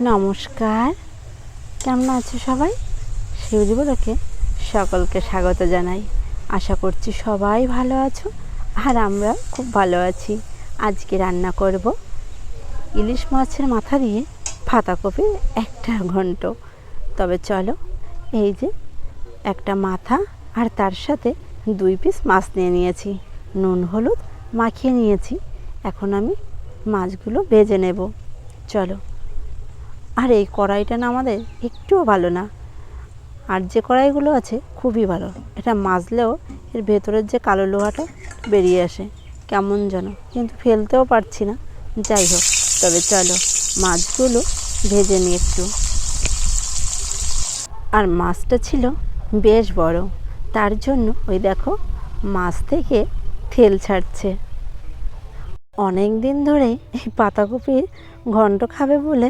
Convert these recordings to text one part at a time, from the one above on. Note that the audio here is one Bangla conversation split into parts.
নমস্কার। কেমন আছো সবাই? শিউজীবলোকে সকলকে স্বাগত জানাই। আশা করছি সবাই ভালো আছো আর আমরা খুব ভালো আছি। আজকে রান্না করব ইলিশ মাছের মাথা দিয়ে পাতাকপির একটা ঘন্ট। তবে চলো, এই যে একটা মাথা আর তার সাথে দুই পিস মাছ নিয়ে নিয়েছি। নুন, হলুদ মাখিয়ে নিয়েছি। এখন আমি মাছগুলো ভেজে নেব। চলো। আর এই কড়াইটা না আমাদের একটুও ভালো না। আর যে কড়াইগুলো আছে খুবই ভালো। এটা মাজলেও এর ভেতরের যে কালো লোহাটা বেরিয়ে আসে, কেমন যেন। কিন্তু ফেলতেও পারছি না। যাই হোক, তবে চলো, মাছগুলো ভেজে নিই একটু। আর মাছটা ছিল বেশ বড়। তার জন্য ওই দেখো, মাছ থেকে তেল ছাড়ছে। অনেক দিন ধরে এই পাতাকপির ঘন্ট খাবে বলে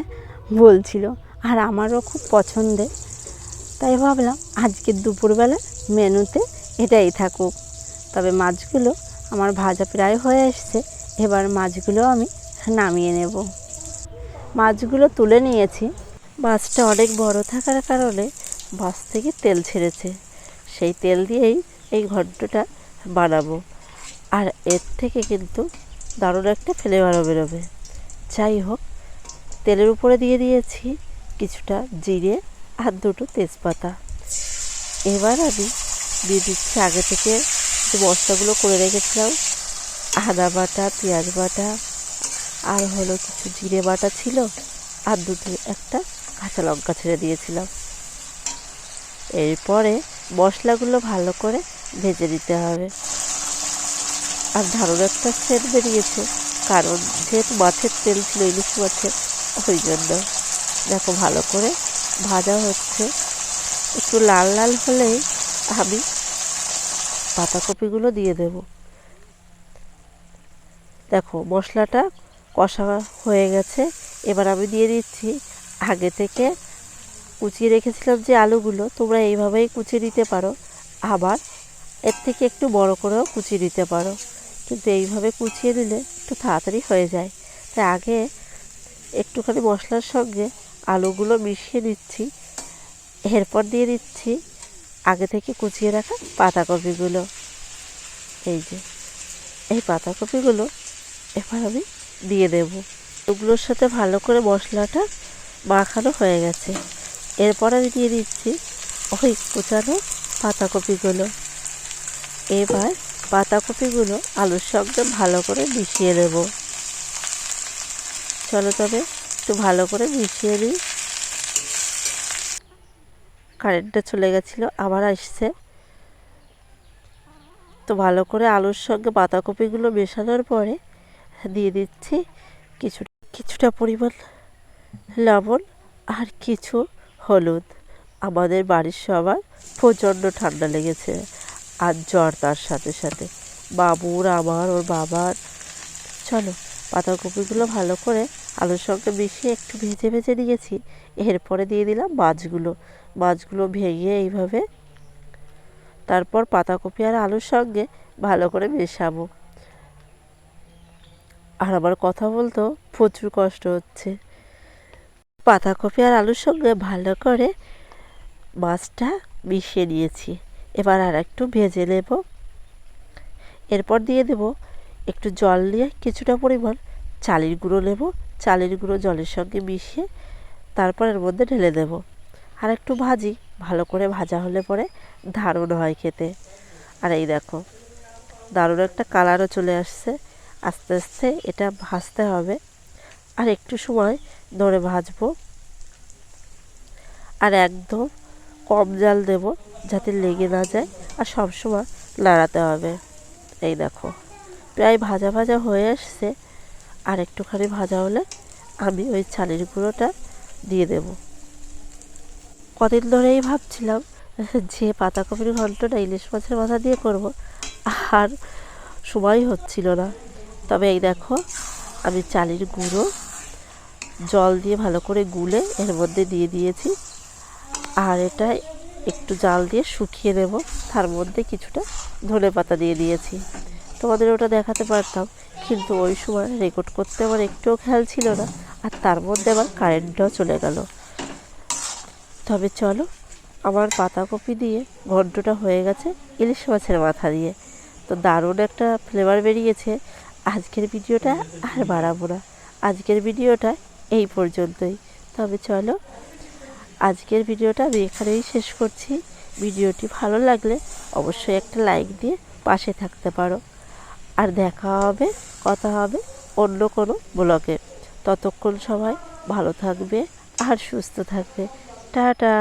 বলছিল, আর আমারও খুব পছন্দের। তাই ভাবলাম আজকে দুপুরবেলা মেনুতে এটাই থাকুক। তবে মাছগুলো আমার ভাজা প্রায় হয়ে এসছে, এবার মাছগুলো আমি নামিয়ে নেব। মাছগুলো তুলে নিয়েছি। মাছটা অনেক বড় থাকার কারণে মাছ থেকে তেল ছেড়েছে। সেই তেল দিয়েই এই ঘন্টটা বানাবো। আর এর থেকে কিন্তু দারুণ একটা ফ্লেভারও বেরোবে। যাই হোক তেলের উপরে দিয়ে দিয়েছি কিছুটা জিরে আর দুটো তেজপাতা। এবার আমি দিয়ে দিচ্ছি আগে থেকে যে মশলাগুলো করে রেখেছিলাম, আদা বাটা, পেঁয়াজ বাটা আর হলো কিছু জিরে বাটা ছিল আর দুটো একটা কাঁচা লঙ্কা ছেড়ে দিয়েছিলাম। এরপরে মশলাগুলো ভালো করে ভেজে দিতে হবে। আর দারুণ একটা সেট বেরিয়েছে, কারণ যেহেতু মাছের তেল ছিল, ইলিশ মাছের ওই জন্য। দেখো ভালো করে ভাজা হচ্ছে। একটু লাল লাল হলেই আমি পাতাকপিগুলো দিয়ে দেব। দেখো মশলাটা কষা হয়ে গেছে। এবার আমি দিয়ে দিচ্ছি আগে থেকে কুচিয়ে রেখেছিলাম যে আলুগুলো, তোমরা এইভাবেই কুচিয়ে দিতে পারো। আবার এর থেকে একটু বড় করেও কুচিয়ে দিতে পারো। কিন্তু এইভাবে কুচিয়ে দিলে একটু তাড়াতাড়ি হয়ে যায়। তাই আগে একটুখানি মশলার সঙ্গে আলুগুলো মিশিয়ে নিচ্ছি। এরপর দিয়ে দিচ্ছি আগে থেকে কুচিয়ে রাখা পাতাকপিগুলো। এই যে, এই পাতাকপিগুলো এবার আমি দিয়ে দেব। ওগুলোর সাথে ভালো করে মশলাটা মাখানো হয়ে গেছে। এরপর আমি দিয়ে দিচ্ছি ওই কুচানো পাতাকপিগুলো। এবার পাতাকপিগুলো আলুর সঙ্গে ভালো করে মিশিয়ে দেব চলো তবে একটু ভালো করে মিশিয়ে নিই। কারেন্টটা চলে গেছিল, আবার আসছে। তো ভালো করে আলুর সঙ্গে বাঁধাকপিগুলো মেশানোর পরে দিয়ে দিচ্ছি কিছু কিছুটা পরিমাণ লবণ আর কিছু হলুদ। আমাদের বাড়ির সবার প্রচণ্ড ঠান্ডা লেগেছে আর জ্বর তার সাথে সাথে। বাবুর, আমার, ওর বাবার। চলো পাতাকপিগুলো ভালো করে আলুর সঙ্গে মিশিয়ে একটু ভেজে ভেজে দিয়েছি এরপরে দিয়ে দিলাম মাছগুলো। মাছগুলো ভেঙে এইভাবে তারপর পাতাকপি আর আলুর সঙ্গে ভালো করে মেশাবো। আর আমার কথা বলতেও প্রচুর কষ্ট হচ্ছে। পাতাকপি আর আলুর সঙ্গে ভালো করে মাছটা মিশিয়ে নিয়েছি। এবার আর একটু ভেজে নেব। এরপর দিয়ে দেব একটু জল নিয়ে কিছুটা পরিমাণ চালের গুঁড়ো নেব। চালের গুঁড়ো জলের সঙ্গে মিশিয়ে তারপর এর মধ্যে ঢেলে দেব। আর একটু ভাজি, ভালো করে ভাজা হলে পরে দারুণ হয় খেতে। আর এই দেখো, দারুণ একটা কালারও চলে আসছে। আস্তে আস্তে এটা ভাজতে হবে। আর একটু সময় ধরে ভাজবো। আর একদম কম জাল দেব যাতে লেগে না যায় আর সবসময় নাড়াতে হবে। এই দেখো, প্রায় ভাজা ভাজা হয়ে আসছে। আর একটুখানি ভাজা হলে আমি ওই চালের গুঁড়োটা দিয়ে দেব। কদিন ধরেই ভাবছিলাম, যে পাতাকপির ঘন্টটা ইলিশ মাছের মাথা দিয়ে করব, আর সময় হচ্ছিল না। তবে এই দেখো, আমি চালের গুঁড়ো জল দিয়ে ভালো করে গুলে এর মধ্যে দিয়ে দিয়েছি, আর এটা একটু জাল দিয়ে শুকিয়ে নেব, তার মধ্যে কিছুটা ধনে পাতা দিয়ে দিয়েছি। তোমাদের ওটা দেখাতে পারতাম। কিন্তু ওই সময় রেকর্ড করতে আমার একটুও খেয়াল ছিল না। আর তার মধ্যে আবার কারেন্টটাও চলে গেল। তবে চলো, আমার পাতাকপি দিয়ে ঘন্টটা হয়ে গেছে ইলিশ মাছের মাথা দিয়ে। তো দারুণ একটা ফ্লেভার বেরিয়েছে। আজকের ভিডিওটা আর বাড়াবো না। আজকের ভিডিওটা এই পর্যন্তই। তবে চলো, আজকের ভিডিওটা আমি এখানেই শেষ করছি। ভিডিওটি ভালো লাগলে অবশ্যই একটা লাইক দিয়ে পাশে থাকতে পারো। আর দেখা হবে, কথা হবে অন্য কোনো ব্লগে। ততক্ষণ সবাই ভালো থাকবে আর সুস্থ থাকবে। টাটা।